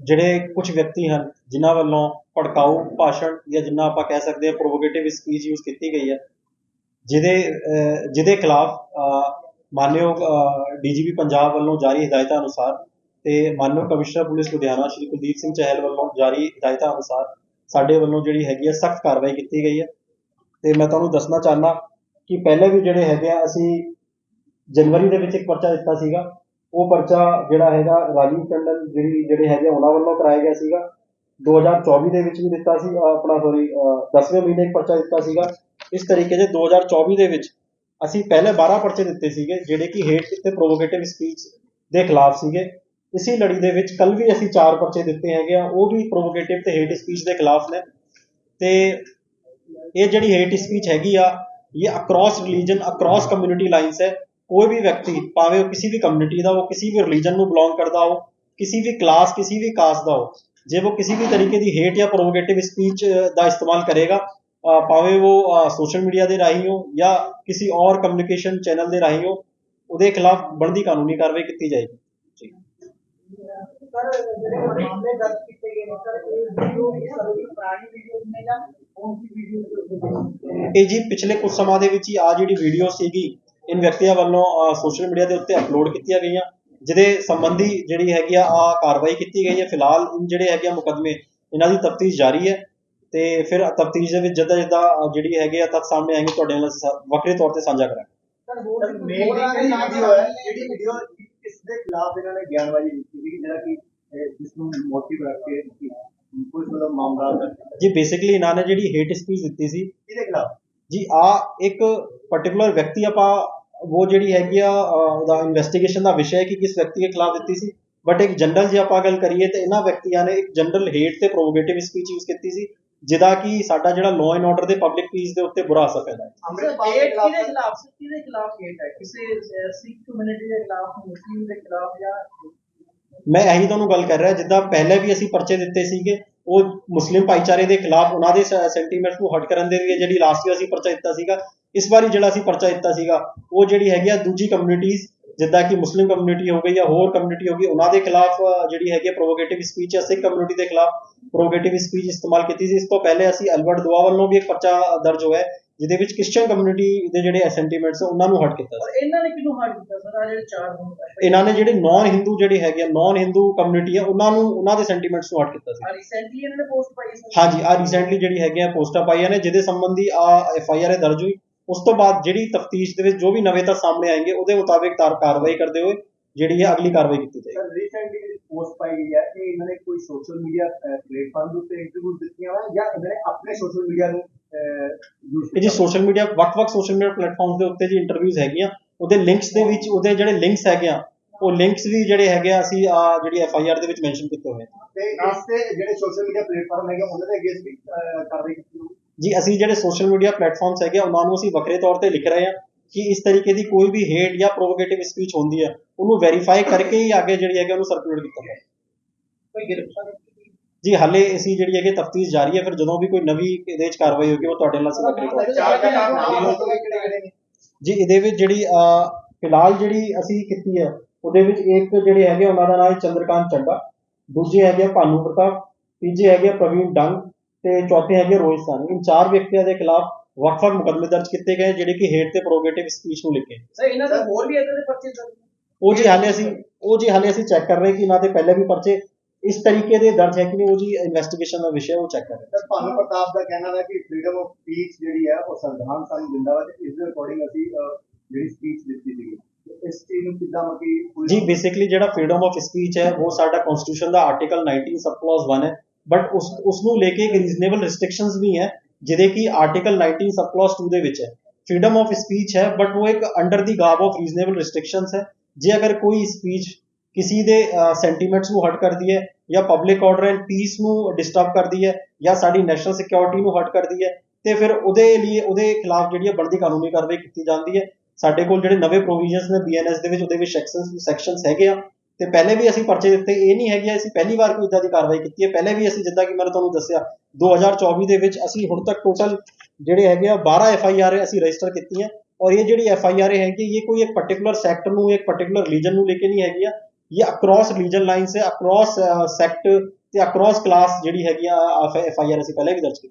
ਜਿਹੜੇ ਕੁਝ ਵਿਅਕਤੀ ਹਨ ਜਿਨ੍ਹਾਂ ਵੱਲੋਂ ਭੜਕਾਊ ਭਾਸ਼ਣ ਜਾਂ ਜਿੰਨਾ ਆਪਾਂ ਕਹਿ ਸਕਦੇ ਹਾਂ ਪ੍ਰੋਵੋਕੇਟਿਵ ਸਪੀਚ ਯੂਜ਼ ਕੀਤੀ ਗਈ ਹੈ ਜਿਹਦੇ ਜਿਹਦੇ ਖਿਲਾਫ ਅਹ, ਮਾਨਯੋਗ ਡੀਜੀਪੀ ਪੰਜਾਬ ਵੱਲੋਂ ਜਾਰੀ ਹਦਾਇਤਾਂ ਅਨੁਸਾਰ ਤੇ ਮਾਨਯੋਗ ਕਮਿਸ਼ਨਰ ਪੁਲਿਸ ਲੁਧਿਆਣਾ ਸ਼੍ਰੀ ਕੁਲਦੀਪ ਸਿੰਘ ਚਹਿਲ ਵੱਲੋਂ ਜਾਰੀ ਹਦਾਇਤਾਂ ਅਨੁਸਾਰ ਸਾਡੇ ਵੱਲੋਂ ਜਿਹੜੀ ਹੈਗੀ ਹੈ ਸਖਤ ਕਾਰਵਾਈ ਕੀਤੀ ਗਈ ਹੈ। ਤੇ ਮੈਂ ਤੁਹਾਨੂੰ ਦੱਸਣਾ ਚਾਹੁੰਦਾ ਕਿ ਪਹਿਲੇ ਵੀ ਜਿਹੜੇ ਹੈਗੇ ਆ ਅਸੀਂ ਜਨਵਰੀ ਦੇ ਵਿੱਚ ਇੱਕ ਪਰਚਾ ਦਿੱਤਾ ਸੀਗਾ। ਉਹ ਪਰਚਾ ਜਿਹੜਾ ਹੈਗਾ ਰਾਜੀਵ ਟੰਡਨ ਜਿਹੜੀ ਜਿਹੜੇ ਹੈਗੇ ਆ, ਉਹਨਾਂ ਵੱਲੋਂ ਕਰਾਇਆ ਗਿਆ ਸੀਗਾ। 2024 ਦੇ ਵਿੱਚ ਵੀ ਦਿੱਤਾ ਸੀ ਆਪਣਾ ਸੋਰੀ 10ਵੇਂ ਮਹੀਨੇ ਇੱਕ ਪਰਚਾ ਦਿੱਤਾ ਸੀਗਾ। ਇਸ ਤਰੀਕੇ ਦੇ 2024 ਦੇ ਵਿੱਚ ਅਸੀਂ ਪਹਿਲੇ 12 ਪਰਚੇ ਦਿੱਤੇ ਸੀਗੇ ਜਿਹੜੇ ਕਿ ਹੇਟ ਤੇ ਪ੍ਰੋਵੋਕੇਟਿਵ ਸਪੀਚ ਦੇ ਖਿਲਾਫ ਸੀਗੇ। ਇਸੇ ਲੜੀ ਦੇ ਵਿੱਚ ਕੱਲ ਵੀ ਅਸੀਂ ਚਾਰ ਪਰਚੇ ਦਿੱਤੇ ਹੈਗੇ ਆ ਉਹ ਵੀ ਪ੍ਰੋਵੋਕੇਟਿਵ ਤੇ ਹੇਟ ਸਪੀਚ ਦੇ ਖਿਲਾਫ ਨੇ। ਤੇ ਇਹ ਜਿਹੜੀ ਹੇਟ ਸਪੀਚ ਹੈਗੀ ਆ ਇਹ across religion across community lines ਹੈ। ਕੋਈ ਵੀ ਵਿਅਕਤੀ ਭਾਵੇਂ ਉਹ ਕਿਸੇ ਵੀ ਕਮਿਊਨਿਟੀ ਦਾ ਹੋ ਕਿਸੇ ਵੀ ਰਿਲੀਜਨ ਨੂੰ ਬਿਲੋਂਗ ਕਰਦਾ ਹੋ ਕਿਸੇ ਵੀ ਕਲਾਸ ਕਿਸੇ ਵੀ ਕਾਸਟ ਦਾ ਹੋ ਜੇ ਉਹ ਕਿਸੇ ਵੀ ਤਰੀਕੇ ਦੀ ਹੇਟ ਜਾਂ ਪ੍ਰੋਵੋਕੇਟਿਵ ਸਪੀਚ ਦਾ ਇਸਤੇਮਾਲ ਕਰੇਗਾ ਭਾਵੇਂ ਉਹ ਸੋਸ਼ਲ ਮੀਡੀਆ ਦੇ ਰਾਹੀਂ ਹੋ ਜਾਂ ਕਿਸੇ ਔਰ ਕਮਿਊਨੀਕੇਸ਼ਨ ਚੈਨਲ ਦੇ ਰਾਹੀਂ ਹੋ ਉਹਦੇ ਖਿਲਾਫ ਬਣਦੀ ਕਾਨੂੰਨੀ ਕਾਰਵਾਈ ਕੀਤੀ ਜਾਏਗੀ। ਜੀ। ਸਰ ਜਿਹੜੇ ਮਾਮਲੇ ਦਰਜ ਕੀਤੇ ਗਏ ਨੇ ਸਰ ਇਹ ਵੀਡੀਓ ਵੀ ਸਰ ਪੁਰਾਣੀ ਵੀਡੀਓ ਨੇ ਜਾਂ ਕੌਣ ਸੀ ਵੀਡੀਓ ਇਹ ਜੀ ਪਿਛਲੇ ਕੁਝ ਸਮਾਂ ਦੇ ਵਿੱਚ ਹੀ ਆ ਜਿਹੜੀ ਵੀਡੀਓ ਸੀਗੀ ਇਨ ਵਿਅਕਤੀਆਂ ਵੱਲੋਂ ਸੋਸ਼ਲ ਮੀਡੀਆ ਦੇ ਉੱਤੇ ਅਪਲੋਡ ਕੀਤੀਆਂ ਗਈਆਂ ਜਿਹਦੇ ਸੰਬੰਧੀ ਜਿਹੜੀ ਹੈਗੀ ਆ ਆ ਕਾਰਵਾਈ ਕੀਤੀ ਗਈ ਹੈ। ਫਿਲਹਾਲ ਜਿਹੜੇ ਹੈਗੇ ਆ ਮੁਕੱਦਮੇ ਇਹਨਾਂ ਦੀ ਤਫਤੀਸ਼ ਜਾਰੀ ਹੈ ਤੇ ਫਿਰ ਤਫਤੀਸ਼ ਦੇ ਵਿੱਚ ਜਿੱਦਾਂ ਜਿੱਦਾਂ ਜਿਹੜੀ ਹੈਗੇ ਆ ਤੱਥ ਸਾਹਮਣੇ ਆएंगे ਤੁਹਾਡੇ ਨਾਲ ਵੱਖਰੇ ਤੌਰ ਤੇ ਸਾਂਝਾ ਕਰਾਂਗੇ। ਸਰ ਸਰ ਮੇਨ ਜਿਹੜੀ ਵੀਡੀਓ ਹੈ? ਜਿਹੜੀ ਵੀਡੀਓ ਇਸ ਦੇ ਖਿਲਾਫ ਇਹਨਾਂ ਨੇ ਬਿਆਨਬਾਜ਼ੀ ਦਿੱਤੀ ਸੀ ਜਿਹੜਾ ਕਿ ਜਿਸ ਨੂੰ ਮੋਟਿਵ ਰੱਖ ਕੇ ਕਿ ਪੁਲਿਸ ਵੱਲੋਂ ਮਾਮਲਾ ਜੀ ਬੇਸਿਕਲੀ ਇਹਨਾਂ ਨੇ ਜਿਹੜੀ ਹੇਟ ਸਪੀਚ ਦਿੱਤੀ ਸੀ ਇਹਦੇ ਖਿਲਾਫ? ਜੀ ਆ ਇੱਕ ਪਾਰਟਿਕੂਲਰ ਵਿਅਕਤੀ ਆਪਾਂ ਉਹ ਜਿਹੜੀ ਹੈਗੀ ਆ ਉਹਦਾ ਇਨਵੈਸਟੀਗੇਸ਼ਨ ਦਾ ਵਿਸ਼ਾ ਹੈ ਕਿ ਕਿਸ ਵਿਅਕਤੀ ਦੇ ਖਿਲਾਫ ਦਿੱਤੀ ਸੀ ਬਟ ਇੱਕ ਜਨਰਲ ਜੇ ਆਪਾਂ ਗੱਲ ਕਰੀਏ ਤੇ ਇਹਨਾਂ ਵਿਅਕਤੀਆਂ ਨੇ ਇੱਕ ਜਨਰਲ ਹੇਟ ਤੇ ਪ੍ਰੋਵੋਕੇਟਿਵ ਸਪੀਚ ਯੂਜ਼ ਕੀਤੀ ਸੀ ਜਿਹਦਾ ਕਿ ਸਾਡਾ ਜਿਹੜਾ ਲਾਅ ਐਂਡ ਆਰਡਰ ਦੇ ਪਬਲਿਕ ਪੀਸ ਦੇ ਉੱਤੇ ਬੁਰਾ ਅਸਰ ਪੈਂਦਾ ਹੈ ਅੰਮ੍ਰਿਤਪਾਲ ਦੇ ਡੇਟ ਖਿਲਾਫ ਕਿਹਦੇ ਖਿਲਾਫ ਸੀ ਕਿਹਦੇ ਖਿਲਾਫ ਡੇਟ ਹੈ ਕਿਸੇ ਅਹ, ਸਿੱਖ ਕਮਿਊਨਿਟੀ ਦੇ ਖਿਲਾਫ ਮੁਸਲਿਮ ਦੇ ਖਿਲਾਫ ਜਾਂ ਮੈਂ ਇਹੀ ਤੁਹਾਨੂੰ ਗੱਲ ਕਰ ਰਿਹਾ ਜਿੱਦਾਂ ਪਹਿਲੇ ਵੀ ਅਸੀਂ ਪਰਚੇ ਦਿੱਤੇ ਸੀਗੇ ਉਹ ਮੁਸਲਿਮ ਭਾਈਚਾਰੇ ਦੇ ਖਿਲਾਫ ਉਹਨਾਂ ਦੇ ਸੈਂਟੀਮੈਂਟਸ ਨੂੰ ਹਟ ਕਰਨ ਦੇ ਲਈ ਜਿਹੜੀ ਲਾਸਟ ਈਅਰ ਅਸੀਂ ਪਰਚਾ ਦਿੱਤਾ ਸੀਗਾ ਇਸ ਵਾਰੀ ਜਿਹੜਾ ਅਸੀਂ ਪਰਚਾ ਦਿੱਤਾ ਸੀਗਾ ਉਹ ਜਿਹੜੀ ਹੈਗੀ ਆ ਦੂਜੀ ਕਮਿਊਨਿਟੀਜ਼ ਜਿੱਦਾਂ ਕਿ ਮੁਸਲਿਮ ਕਮਿਊਨਿਟੀ ਹੋ ਗਈ ਜਾਂ ਹੋਰ ਕਮਿਊਨਿਟੀ ਹੋ ਗਈ ਉਹਨਾਂ ਦੇ ਖਿਲਾਫ ਜਿਹੜੀ ਹੈਗੀ ਪ੍ਰੋਵੋਕੇਟਿਵ ਸਪੀਚ ਜਾਂ ਸਿੱਖ ਕਮਿਊਨਿਟੀ ਦੇ ਖਿਲਾਫ ਪ੍ਰੋਵੋਕੇਟਿਵ ਸਪੀਚ ਇਸਤੇਮਾਲ ਕੀਤੀ ਸੀ। ਇਸ ਤੋਂ ਪਹਿਲੇ ਅਸੀਂ ਅਲਬਰਟ ਦੁਆ ਵੱਲੋਂ ਵੀ ਇੱਕ ਪਰਚਾ ਦਰਜ ਹੋਇਆ ਜਿਹਦੇ ਵਿੱਚ ਕ੍ਰਿਸਚੀਅਨ ਕਮਿਊਨਿਟੀ ਦੇ ਜਿਹੜੇ ਸੈਂਟੀਮੈਂਟਸ ਉਹਨਾਂ ਨੂੰ ਹਟ ਕੀਤਾ ਸੀ। ਇਹਨਾਂ ਨੇ ਕਿਹਨੂੰ ਹਟ ਕੀਤਾ ਸਰ? ਆ ਜਿਹੜੇ ਚਾਰ ਇਹਨਾਂ ਨੇ ਜਿਹੜੇ ਨਾਨ ਹਿੰਦੂ ਜਿਹੜੇ ਹੈਗੇ ਆ ਨਾਨ ਹਿੰਦੂ ਕਮਿਊਨਿਟੀ ਆ ਉਹਨਾਂ ਨੂੰ ਉਹਨਾਂ ਦੇ ਸੈਂਟੀਮੈਂਟਸ ਨੂੰ ਹਟ ਕੀਤਾ ਸੀ। ਰੀਸੈਂਟਲੀ ਇਹਨਾਂ ਨੇ ਪੋਸਟ ਪਾਈ ਸੀ। ਹਾਂਜੀ ਆ ਰੀਸੈਂਟਲੀ ਜਿਹੜੀ ਹੈਗੀਆਂ ਪੋਸਟਾਂ ਪਾਈਆਂ ਨੇ ਜਿਹਦੇ ਸੰਬੰਧੀ ਆ ਐਫ ਆਈ ਆਰ ਦਰਜ ਹੋਈ। ਉਸ ਤੋਂ ਬਾਅਦ ਜਿਹੜੀ ਤਫਤੀਸ਼ ਦੇ ਵਿੱਚ ਜੋ ਵੀ ਨਵੇਂ ਤੱਥ ਸਾਹਮਣੇ ਆएंगे ਉਹਦੇ ਮੁਤਾਬਿਕ ਤਾਰ ਕਾਰਵਾਈ ਕਰਦੇ ਹੋਏ ਜਿਹੜੀ ਹੈ ਅਗਲੀ ਕਾਰਵਾਈ ਕੀਤੀ ਜਾਏਗੀ। ਸਰ ਰੀਸੈਂਟਲੀ ਪੋਸਟ ਪਾਈ ਗਈ ਹੈ ਕਿ ਇਹਨਾਂ ਨੇ ਕੋਈ ਸੋਸ਼ਲ ਮੀਡੀਆ ਪਲੇਟਫਾਰਮ ਦੇ ਉੱਤੇ ਇੰਟਰਵਿਊ ਦਿੱਤੀਆਂ ਹਨ ਜਾਂ ਇਹਨਾਂ ਨੇ ਆਪਣੇ ਸੋਸ਼ਲ ਮੀਡੀਆ ਨੂੰ ਇਹ ਜੀ ਸੋਸ਼ਲ ਮੀਡੀਆ ਵੱਖ-ਵੱਖ ਸੋਸ਼ਲ ਮੀਡੀਆ ਪਲੇਟਫਾਰਮਸ ਦੇ ਉੱਤੇ ਜੀ ਇੰਟਰਵਿਊਜ਼ ਹੈਗੀਆਂ। ਉਹਦੇ ਲਿੰਕਸ ਦੇ ਵਿੱਚ ਉਹਦੇ ਜਿਹੜੇ ਲਿੰਕਸ ਹੈਗੇ ਆ ਉਹ ਲਿੰਕਸ ਵੀ ਜਿਹੜੇ ਹੈਗੇ ਆ ਅਸੀਂ ਆ ਜਿਹੜੀ ਐਫ ਆਈ ਆਰ ਦੇ ਵਿੱਚ ਮੈਂਸ਼ਨ ਕੀਤੇ ਹੋਏ ਤੇ ਇਸ ਤੇ ਜਿਹੜੇ ਸੋਸ਼ਲ ਮੀਡੀਆ ਪਲੇਟਫਾਰਮ ਹੈਗੇ ਉਹਨਾਂ ਦੇ ਅਗੇਂਸਟ ਵੀ ਕਾਰਵਾਈ ਕੀਤੀ ਜੀ ਅਸੀਂ ਜਿਹੜੇ ਸੋਸ਼ਲ ਮੀਡੀਆ ਪਲੇਟਫਾਰਮਸ ਹੈਗੇ ਉਹਨਾਂ ਨੂੰ ਅਸੀਂ ਵੱਖਰੇ ਤੌਰ ਤੇ ਲਿਖ ਰਹੇ ਹਾਂ ਕਿ ਇਸ ਤਰੀਕੇ ਦੀ ਕੋਈ ਵੀ ਹੇਟ ਜਾਂ ਪ੍ਰੋਵੋਕੇਟਿਵ ਸਪੀਚ ਹੁੰਦੀ ਹੈ ਉਹਨੂੰ ਵੈਰੀਫਾਈ ਕਰਕੇ ਹੀ ਅੱਗੇ ਜਿਹੜੀ ਹੈਗੀ ਉਹਨੂੰ ਸਰਕੂਲੇਟ ਕੀਤਾ ਜਾਏ ਕੋਈ ਗ੍ਰਿਫਤਾਰ ਜੀ ਹਾਲੇ ਅਸੀਂ ਜਿਹੜੀ ਹੈਗੀ ਤਫਤੀਸ਼ ਜਾਰੀ ਹੈ ਫਿਰ ਜਦੋਂ ਵੀ ਕੋਈ ਨਵੀਂ ਇਹਦੇ ਵਿੱਚ ਕਾਰਵਾਈ ਹੋਗੀ ਉਹ ਤੁਹਾਡੇ ਨਾਲ ਕਿਹੜੇ ਨੇ? ਜੀ ਇਹਦੇ ਵਿੱਚ ਜਿਹੜੀ ਫਿਲਹਾਲ ਜਿਹੜੀ ਅਸੀਂ ਕੀਤੀ ਹੈ ਉਹਦੇ ਵਿੱਚ ਇੱਕ ਜਿਹੜੇ ਹੈਗੇ ਉਹਨਾਂ ਦਾ ਨਾਮ ਹੈ ਚੰਦਰਕਾਂਤ ਚੱਡਾ ਦੂਜੇ ਹੈਗੇ ਭਾਨੂ ਪ੍ਰਤਾਪ ਤੀਜੇ ਹੈਗੇ ਪ੍ਰਵੀਨ ਡੰਗ ਤੇ ਚੌਥੇ ਹੈਗੇ ਰੋਹਿਤ ਸਾਨੀ ਇਨ ਚਾਰ ਵਿਅਕਤੀਆਂ ਦੇ ਖਿਲਾਫ ਵੱਖ-ਵੱਖ ਮੁਕਦਮੇ ਦਰਜ ਕੀਤੇ ਗਏ ਜਿਹੜੇ ਕਿ ਹੇਟ ਤੇ ਪ੍ਰੋਗਰੇਟਿਵ ਸਪੀਚ ਨੂੰ ਲਿਖੇ। ਸਰ ਇਹਨਾਂ ਦੇ ਹੋਰ ਵੀ ਇਦਾਂ ਦੇ ਪਰਚੇ ਦਰਜ ਉਹ ਜੀ ਹਾਲੇ ਅਸੀਂ ਉਹ ਜੀ ਹਾਲੇ ਅਸੀਂ ਚੈੱਕ ਕਰ ਰਹੇ ਕਿ ਇਹਨਾਂ ਦੇ ਪਹਿਲੇ ਵੀ ਪਰਚੇ ਇਸ ਤਰੀਕੇ ਦੇ ਦਰਜ ਹੈ ਕਿ ਨਹੀਂ ਉਹ ਜੀ ਇਨਵੈਸਟੀਗੇਸ਼ਨ ਦਾ ਵਿਸ਼ਾ ਉਹ ਚੈੱਕ ਕਰ ਰਹੇ ਸਰ ਭਾਨੂ ਪ੍ਰਤਾਪ ਦਾ ਕਹਿਣਾ ਹੈ ਕਿ ਫ੍ਰੀडम ਆਫ ਸਪੀਚ ਜਿਹੜੀ ਹੈ ਉਹ ਸੰਵਿਧਾਨ ਸਾਨੂੰ ਦਿੰਦਾ ਵਾ ਇਸ ਦੇ ਅਕੋਰਡਿੰਗ ਅਸੀਂ ਜਿਹੜੀ ਸਪੀਚ ਦਿੱਤੀ ਸੀ ਇਸ ਚੀਜ਼ ਨੂੰ ਕਿੱਦਾਂ ਮਕੀ ਜੀ ਬੇਸਿਕਲੀ ਜਿਹੜਾ ਫ੍ਰੀडम ਆਫ ਸਪੀਚ ਹੈ ਉਹ ਸਾਡਾ ਕਨਸਟੀਟਿਊਸ਼ਨ ਦਾ ਆਰਟੀਕਲ 19 ਸਬ ਕਲਾਜ਼ 1 ਹੈ। ਬਟ ਉਸ ਉਸ ਨੂੰ ਲੈ ਕੇ ਇੱਕ ਰੀਜ਼ਨੇਬਲ ਰੈਸਟ੍ਰਿਕਸ਼ਨਸ ਵੀ ਹੈ, ਜਿਹਦੇ ਕਿ ਆਰਟੀਕਲ 19 ਸਬ ਕਲੌਜ਼ 2 ਦੇ ਵਿੱਚ ਹੈ। ਫਰੀडम ਆਫ ਸਪੀਚ ਹੈ ਬਟ ਉਹ ਇੱਕ under the garb of reasonable restrictions ਹੈ। ਜੇ ਅਗਰ ਕੋਈ ਸਪੀਚ ਕਿਸੇ ਦੇ ਸੈਂਟੀਮੈਂਟਸ ਨੂੰ ਹਟ ਕਰਦੀ ਹੈ, ਜਾਂ ਪਬਲਿਕ ਆਰਡਰ ਐਂਡ ਪੀਸ ਨੂੰ ਡਿਸਟਰਬ ਕਰਦੀ ਹੈ, ਜਾਂ ਸਾਡੀ ਨੈਸ਼ਨਲ ਸਿਕਿਉਰਿਟੀ ਨੂੰ ਹਟ ਕਰਦੀ ਹੈ, ਤੇ ਫਿਰ ਉਹਦੇ ਲਈ, ਉਹਦੇ ਖਿਲਾਫ ਜਿਹੜੀ ਹੈ ਬਣਦੀ ਕਾਨੂੰਨੀ ਕਾਰਵਾਈ ਕੀਤੀ ਜਾਂਦੀ ਹੈ। ਸਾਡੇ ਕੋਲ ਜਿਹੜੇ ਨਵੇਂ ਪ੍ਰੋਵੀਜ਼ਨਸ ਨੇ ਬੀਐਨਐਸ ਦੇ ਵਿੱਚ, ਉਹਦੇ ਵਿੱਚ ਸੈਕਸ਼ਨਸ ਸੈਕਸ਼ਨਸ ਹੈਗੇ ਆ। ਤੇ ਪਹਿਲੇ ਵੀ ਅਸੀਂ ਪਰਚੇ ਦਿੱਤੇ, ਇਹ ਨਹੀਂ ਹੈਗੀ, ਅਸੀਂ ਪਹਿਲੀ ਵਾਰ ਕੋਈ ਇਦਾਂ ਦੀ ਕਾਰਵਾਈ ਕੀਤੀ ਹੈ। ਪਹਿਲੇ ਵੀ ਅਸੀਂ ਜਿੱਦਾਂ ਕਿ ਮੈਂ ਤੁਹਾਨੂੰ ਦੱਸਿਆ 2024 ਦੇ ਵਿੱਚ ਅਸੀਂ ਹੁਣ ਤੱਕ ਟੋਟਲ ਜਿਹੜੇ ਹੈਗੇ ਆ 12 ਐਫ ਆਈ ਆਰ ਅਸੀਂ ਰਜਿਸਟਰ ਕੀਤੀਆਂ ਔਰ ਇਹ ਜਿਹੜੀ ਐਫ ਆਈ ਆਰ ਹੈਗੀ, ਇਹ ਕੋਈ ਇੱਕ ਪਾਰਟਿਕੂਲਰ ਸੈਕਟਰ ਨੂੰ, ਇੱਕ ਪਾਰਟਿਕੂਲਰ ਰੀਜਨ ਨੂੰ ਲੈ ਕੇ ਨਹੀਂ ਹੈਗੀ ਆ। ਇਹ ਅਕ੍ਰੋਸ ਰਿਲੀਜਨ ਲਾਈਨਸ ਹੈ ਅਕ੍ਰੋਸ ਸੈਕਟ ਤੇ ਅਕ੍ਰੋਸ ਕਲਾਸ ਜਿਹੜੀ ਹੈਗੀ ਆ ਐਫ ਆਈ ਆਰ ਅਸੀਂ ਪਹਿਲਾਂ ਵੀ ਦਰਜ ਕੀਤੀ।